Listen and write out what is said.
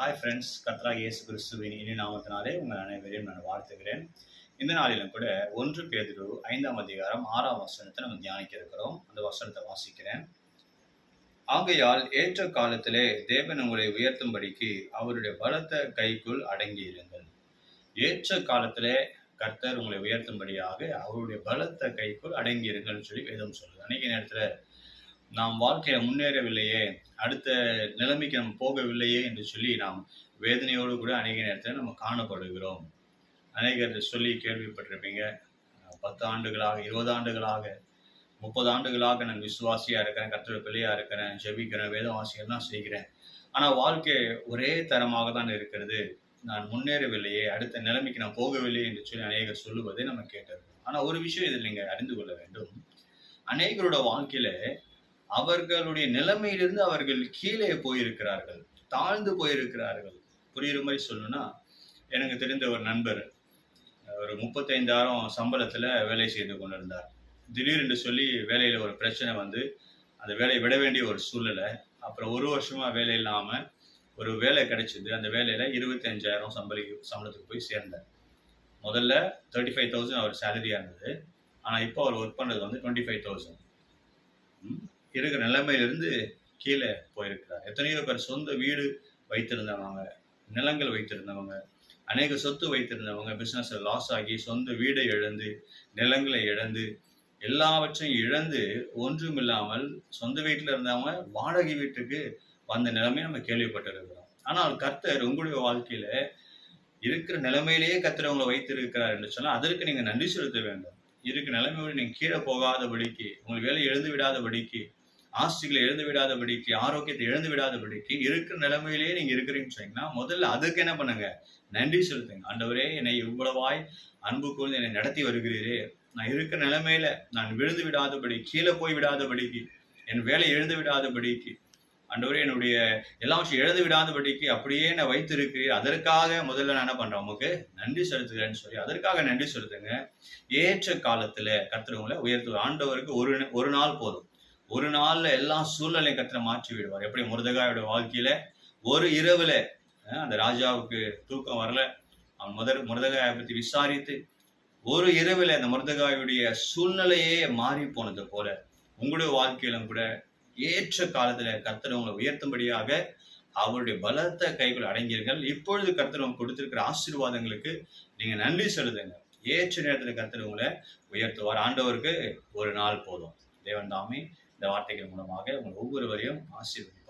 Hi friends கத்ரா இயேசு கிறிஸ்துவின் இனி நாமத்தினாலே உங்கள் அனைவரையும் நான் வாழ்த்துகிறேன். இந்த நாளிலும் கூட ஒன்று பேதிரு ஐந்தாம் அதிகாரம் ஆறாம் வசனத்தை நம்ம தியானிக்க இருக்கிறோம். அந்த வசனத்தை வாசிக்கிறேன். ஆகையால் ஏற்ற காலத்திலே தேவன் உங்களை உயர்த்தும்படிக்கு அவருடைய பலத்த கைக்குள் அடங்கி இருங்கள். ஏற்ற காலத்திலே கர்த்தர் உங்களை உயர்த்தும்படியாக அவருடைய பலத்த கைக்குள் அடங்கி இருங்கள்னு சொல்லி வேதம் சொல்லுது. அன்னைக்கு நேரத்தில் நாம் வாழ்க்கையில முன்னேறவில்லையே அடுத்த நிலைமைக்கு நம்ம போகவில்லையே என்று சொல்லி நாம் வேதனையோடு கூட அநேக நேரத்தில் நம்ம காணப்படுகிறோம். அநேகர் சொல்லி கேள்விப்பட்டிருப்பீங்க பத்து ஆண்டுகளாக இருபது ஆண்டுகளாக முப்பது ஆண்டுகளாக நான் விசுவாசியா இருக்கிறேன் கர்த்தர் பிள்ளையா இருக்கிறேன் ஜெபிக்கிறேன் வேதவாசியம் தான் செய்கிறேன். ஆனா வாழ்க்கை ஒரே தரமாக தான் இருக்கிறது. நான் முன்னேறவில்லையே அடுத்த நிலைமைக்கு நான் போகவில்லை என்று சொல்லி அநேகர் சொல்லுவதை நம்ம கேட்டிருக்கோம் ஆனா ஒரு விஷயம் இதில் நீங்க அறிந்து கொள்ள வேண்டும். அநேகரோட வாழ்க்கையில அவர்களுடைய நிலைமையிலிருந்து அவர்கள் கீழே போயிருக்கிறார்கள் தாழ்ந்து போயிருக்கிறார்கள். புரியுற மாதிரி சொல்லணும்னா எனக்கு தெரிந்த ஒரு நண்பர் ஒரு முப்பத்தைந்தாயிரம் சம்பளத்தில் வேலை செய்து கொண்டிருந்தார். திடீரென்று சொல்லி வேலையில் ஒரு பிரச்சனை வந்து அந்த வேலையை விட வேண்டிய ஒரு சூழ்நிலை. அப்புறம் ஒரு வருஷமாக வேலை இல்லாமல் ஒரு வேலை கிடைச்சிது. அந்த வேலையில் இருபத்தஞ்சாயிரம் சம்பளி சம்பளத்துக்கு போய் சேர்ந்தார். முதல்ல தேர்ட்டி ஃபைவ் தௌசண்ட் அவர் சேலரியாக இருந்தது. ஆனால் இப்போ அவர் ஒர்க் பண்ணுறது வந்து டுவெண்ட்டி ஃபைவ் தௌசண்ட் இருக்கிற நிலைமையிலிருந்து கீழே போயிருக்கிறார். எத்தனையோ பேர் சொந்த வீடு வைத்திருந்தவங்க நிலங்கள் வைத்திருந்தவங்க அநேக சொத்து வைத்திருந்தவங்க பிஸ்னஸை லாஸ் ஆகி சொந்த வீடை இழந்து நிலங்களை இழந்து எல்லாவற்றையும் இழந்து ஒன்றும் இல்லாமல் சொந்த வீட்டில் இருந்தவங்க வாடகை வீட்டுக்கு வந்த நிலைமை நம்ம கேள்விப்பட்டிருக்கிறோம். ஆனால் கர்த்தர் உங்களுடைய வாழ்க்கையில இருக்கிற நிலைமையிலேயே கர்த்தர் உங்களை வைத்திருக்கிறார் என்று சொன்னால் அதற்கு நீங்கள் நன்றி செலுத்த வேண்டும். இருக்கிற நிலைமையோடு நீங்கள் கீழே போகாதபடிக்கு உங்கள் வேலை எழுந்து விடாதபடிக்கு ஆஸ்திகளை எழுந்து விடாதபடிக்கு ஆரோக்கியத்தை எழுந்து விடாதபடிக்கு இருக்கிற நிலைமையிலேயே நீங்க இருக்கிறீங்கன்னு சொன்னீங்கன்னா முதல்ல அதுக்கு என்ன பண்ணுங்க? நன்றி செலுத்துங்க. ஆண்டவரே என்னை இவ்வளவாய் அன்பு கூர்ந்து என்னை நடத்தி வருகிறீரே. நான் இருக்கிற நிலைமையில நான் விழுந்து விடாதபடி கீழே போய் விடாதபடிக்கு என் வேலை எழுந்து விடாதபடிக்கு ஆண்டவரே என்னுடைய எல்லா விஷயம் எழுந்து விடாதபடிக்கு அப்படியே நான் வைத்திருக்கிறீர். அதற்காக முதல்ல நான் என்ன பண்றேன்? உங்களுக்கு நன்றி செலுத்துகிறேன்னு சொல்லி அதற்காக நன்றி செலுத்துங்க. ஏற்ற காலத்துல கத்துறவங்களை உயர்த்து ஆண்டவருக்கு ஒரு ஒரு நாள் போதும். ஒரு நாள்ல எல்லா சூழ்நிலையும் கத்திர மாற்றி விடுவார். எப்படி? முருதகாயோட வாழ்க்கையில ஒரு இரவுல அந்த ராஜாவுக்கு தூக்கம் வரல. அவன் முதல் முருதகாயை பத்தி விசாரித்து ஒரு இரவுல அந்த முருதகாயுடைய சூழ்நிலையே மாறி போனது போல உங்களுடைய வாழ்க்கையிலும் கூட ஏற்ற காலத்துல கர்த்தர் உங்களை உயர்த்தும்படியாக அவருடைய பலத்த கைகள் அடங்கியிருங்கள். இப்பொழுது கர்த்தர் உங்களுக்கு கொடுத்திருக்கிற ஆசீர்வாதங்களுக்கு நீங்க நன்றி செலுத்துங்க ஏற்ற நேரத்துல கர்த்தர் உங்களை உயர்த்துவார். ஆண்டவருக்கு ஒரு நாள் போதும். தேவன் தாமே இந்த வார்த்தைகள் மூலமாக உங்கள் ஒவ்வொருவரையும் ஆசீர்வதி